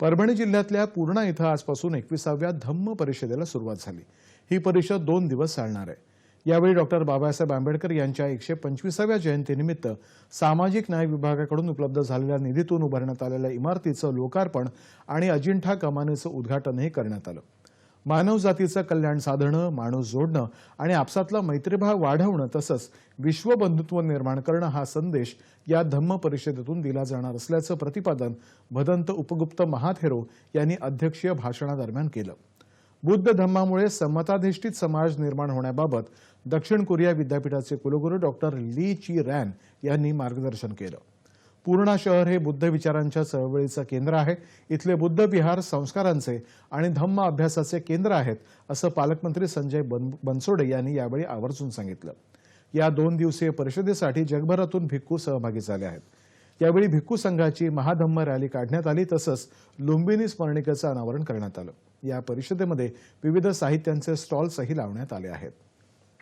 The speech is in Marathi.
परभणी जिल्ह्यातल्या पूर्णा इथं आजपासून एकविसाव्या धम्म परिषदेला सुरुवात झाली. ही परिषद दोन दिवस चालणार आहे. यावेळी डॉक्टर बाबासाहेब आंबेडकर यांच्या एकशे पंचवीसाव्या जयंतीनिमित्त सामाजिक न्याय विभागाकडून उपलब्ध झालेल्या निधीतून उभारण्यात आलेल्या इमारतीचं लोकार्पण आणि अजिंठा कमानीचं उद्घाटनही करण्यात आलं. मानवजातीचं कल्याण साधणं माणूस जोडणं आणि आपसातला मैत्रीभाव वाढवणं तसंच विश्वबंधुत्व निर्माण करणं हा संदेश या धम्म परिषदेतून दिला जाणार असल्याचं प्रतिपादन भदंत उपगुप्त महाथेरो यांनी अध्यक्षीय भाषणादरम्यान केलं. बुद्ध धम्मामुळे समताधिष्ठित समाज निर्माण होण्याबाबत दक्षिण कोरिया विद्यापीठाचे कुलगुरू डॉक्टर ली ची रॅन यांनी मार्गदर्शन केलं. पूर्णा शहर हे बुद्ध विचारांच्या चळवळीचं केंद्र आहे. इथले बुद्ध विहार संस्कारांचे आणि धम्म अभ्यासाचे केंद्र आहेत असं पालकमंत्री संजय बन बनसोडे यांनी यावेळी आवर्जून सांगितलं. या दोन दिवसीय परिषदेसाठी जगभरातून भिक्खू सहभागी झाले आहेत. यावेळी भिक्खू संघाची महाधम्म रॅली काढण्यात आली तसंच लुंबिनी स्मरणिकेचं अनावरण करण्यात आलं. या परिषदेमध्ये विविध साहित्यांचे स्टॉल्सही लावण्यात आले आहेत.